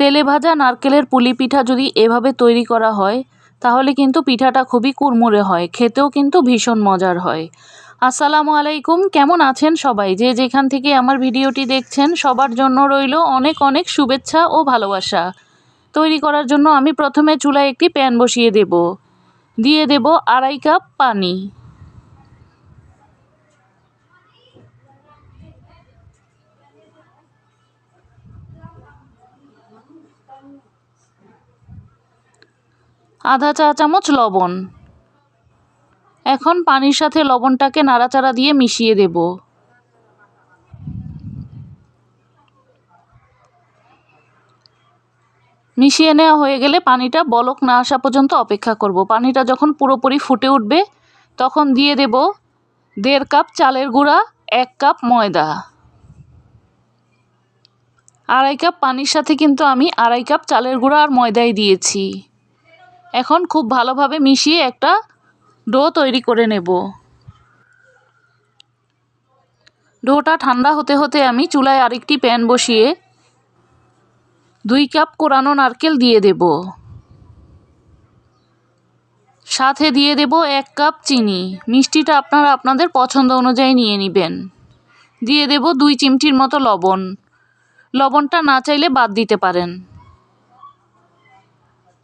তেলে ভাজা নারকেলের পুলি পিঠা যদি এভাবে তৈরি করা হয়, তাহলে কিন্তু পিঠাটা খুবই কুড়মুড়ে হয়, খেতেও কিন্তু ভীষণ মজার হয়। আসসালামু আলাইকুম, কেমন আছেন সবাই? যে যেখান থেকে আমার ভিডিওটি দেখছেন, সবার জন্য রইল অনেক অনেক শুভেচ্ছা ও ভালোবাসা। তৈরি করার জন্য আমি প্রথমে চুলায় একটি প্যান বসিয়ে দেব। দিয়ে দেব আড়াই কাপ পানি। আধা চা চামচ লবণ। এখন পানির সাথে লবণটাকে নাড়াচাড়া দিয়ে মিশিয়ে দেব। মিশিয়ে নেওয়া হয়ে গেলে পানিটা বলক না আসা পর্যন্ত অপেক্ষা করব। পানিটা যখন পুরোপুরি ফুটে উঠবে, তখন দিয়ে দেব দেড় কাপ চালের গুঁড়া, এক কাপ ময়দা। আড়াই কাপ পানির সাথে কিন্তু আমি আড়াই কাপ চালের গুঁড়া আর ময়দাই দিয়েছি। এখন খুব ভালোভাবে মিশিয়ে একটা ডো তৈরি করে নেব। ডোটা ঠান্ডা হতে হতে আমি চুলায় আরেকটি প্যান বসিয়ে দুই কাপ কোরানো নারকেল দিয়ে দেব। সাথে দিয়ে দেব এক কাপ চিনি। মিষ্টিটা আপনারা আপনাদের পছন্দ অনুযায়ী নিয়ে নেবেন। দিয়ে দেব দুই চিমটির মতো লবণ। লবণটা না চাইলে বাদ দিতে পারেন।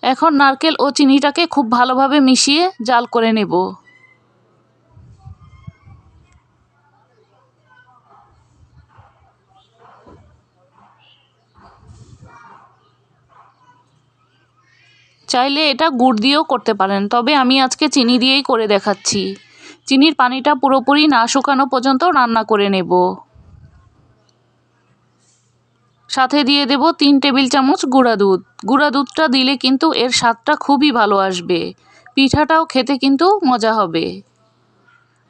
এখন নারকেল ও চিনিটাকে খুব ভালোভাবে মিশিয়ে জাল করে নেব। চাইলে এটা গুড় দিয়েও করতে পারেন, তবে আমি আজকে চিনি দিয়েই করে দেখাচ্ছি। চিনির পানিটা পুরোপুরি না শুকানো পর্যন্ত রান্না করে নেব। সাথে দিয়ে দেব তিন টেবিল চামচ গুঁড়া দুধ। গুঁড়া দুধটা দিলে কিন্তু এর স্বাদটা খুবই ভালো আসবে। পিঠাটাও খেতে কিন্তু মজা হবে।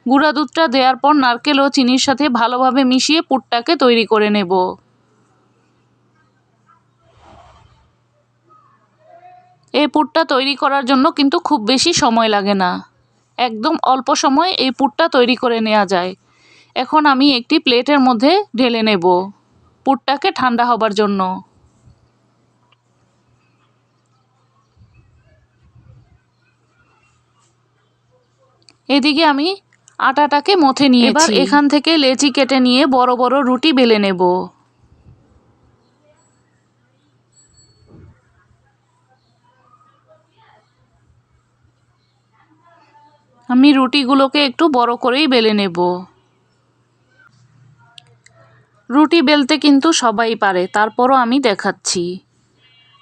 গুঁড়া দুধটা দেওয়ার পর নারকেল ও চিনির সাথে ভালোভাবে মিশিয়ে পুরটাকে তৈরি করে নেব। এই পুরটা তৈরি করার জন্য কিন্তু খুব বেশি সময় লাগে না। একদম অল্প সময় এই পুরটা তৈরি করে নেওয়া যায়। এখন আমি একটি প্লেটের মধ্যে ঢেলে নেব। পুরটাকে ঠান্ডা হবার জন্য। এদিকে আমি আটাটাকে মথে নিয়ে এবার এখান থেকে লেচি কেটে নিয়ে বড় বড় রুটি বেলে নেব। আমি রুটিগুলোকে একটু বড় করেই বেলে নেব। রুটি বেলতে কিন্তু সবাই পারে, তারপরও আমি দেখাচ্ছি।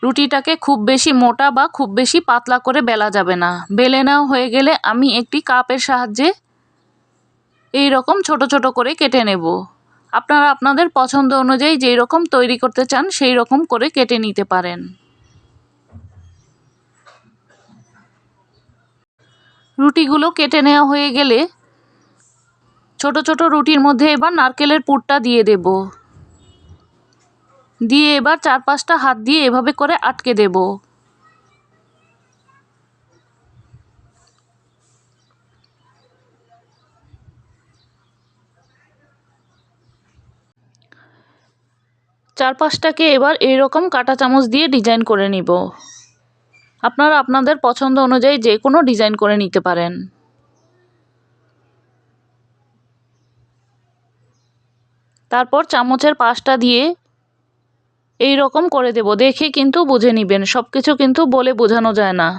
রুটিটাকে খুব বেশি মোটা বা খুব বেশি পাতলা করে বেলা যাবে না। বেলে নেওয়া হয়ে গেলে আমি একটি কাপের সাহায্যে এই রকম ছোট ছোট করে কেটে নেব। আপনারা আপনাদের পছন্দ অনুযায়ী যেই রকম তৈরি করতে চান, সেই রকম করে কেটে নিতে পারেন। রুটিগুলো কেটে নেওয়া হয়ে গেলে ছোট ছোট রুটির মধ্যে এবার নারকেলের পুরটা দিয়ে দেব। দিয়ে এবার চার পাঁচটা হাত দিয়ে এভাবে করে আটকে দেব। চার পাঁচটাকে এবার এইরকম কাটা চামচ দিয়ে ডিজাইন করে নিব। আপনারা আপনাদের পছন্দ অনুযায়ী যে কোনো ডিজাইন করে নিতে পারেন। তারপর চামচের পাশটা দিয়ে এই রকম করে দেব। দেখে কিন্তু বুঝে নেবেন। সব কিছু কিন্তু বলে বোঝানো যায় না।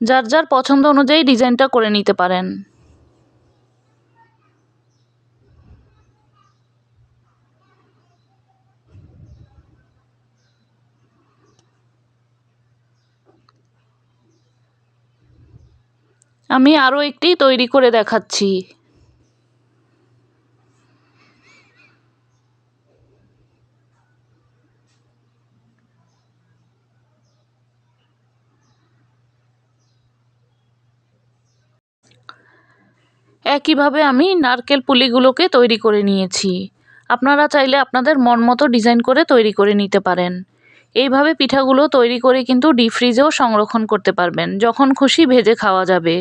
যার যার পছন্দ অনুযায়ী ডিজাইনটা করে নিতে পারেন। আমি আরও একটি তৈরি করে দেখাচ্ছি। একইভাবে আমি নারকেল পুলিগুলোকে তৈরি করে নিয়েছি। আপনারা চাইলে আপনাদের মন মতো ডিজাইন করে তৈরি করে নিতে পারেন। এইভাবে পিঠাগুলো তৈরি করে কিন্তু ডিপ ফ্রিজেও সংরক্ষণ করতে পারবেন, যখন খুশি ভেজে খাওয়া যাবে।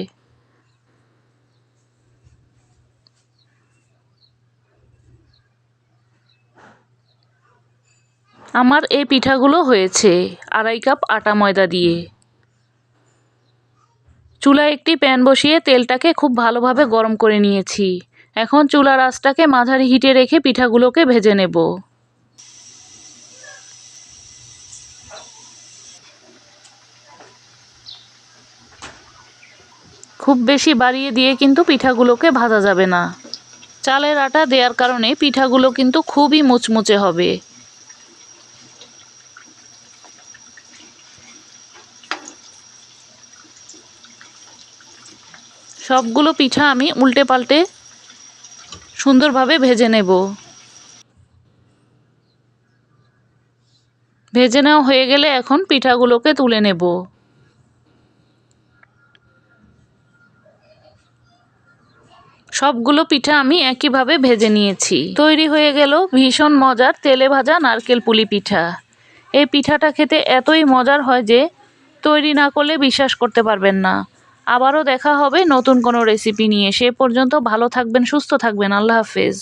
আমার এই পিঠাগুলো হয়েছে আড়াই কাপ আটা ময়দা দিয়ে। চুলায় একটি প্যান বসিয়ে তেলটাকে খুব ভালোভাবে গরম করে নিয়েছি। এখন চুলার আঁচটাকে মাঝারি হিটে রেখে পিঠাগুলোকে ভেজে নেব। খুব বেশি বাড়িয়ে দিয়ে কিন্তু পিঠাগুলোকে ভাজা যাবে না। চালের আটা দেওয়ার কারণে পিঠাগুলো কিন্তু খুবই মুচমুচে হবে। সবগুলো পিঠা আমি উল্টে পাল্টে সুন্দরভাবে ভেজে নেব। ভেজে নেওয়া হয়ে গেলে এখন পিঠাগুলোকে তুলে নেব। সবগুলো পিঠা আমি একইভাবে ভেজে নিয়েছি। তৈরি হয়ে গেল ভীষণ মজার তেলে ভাজা নারকেল পুলি পিঠা। এই পিঠাটা খেতে এতই মজার হয় যে তৈরি না করলে বিশ্বাস করতে পারবেন না। আবারও দেখা হবে নতুন কোনো রেসিপি নিয়ে। সে পর্যন্ত ভালো থাকবেন, সুস্থ থাকবেন। আল্লাহ হাফেজ।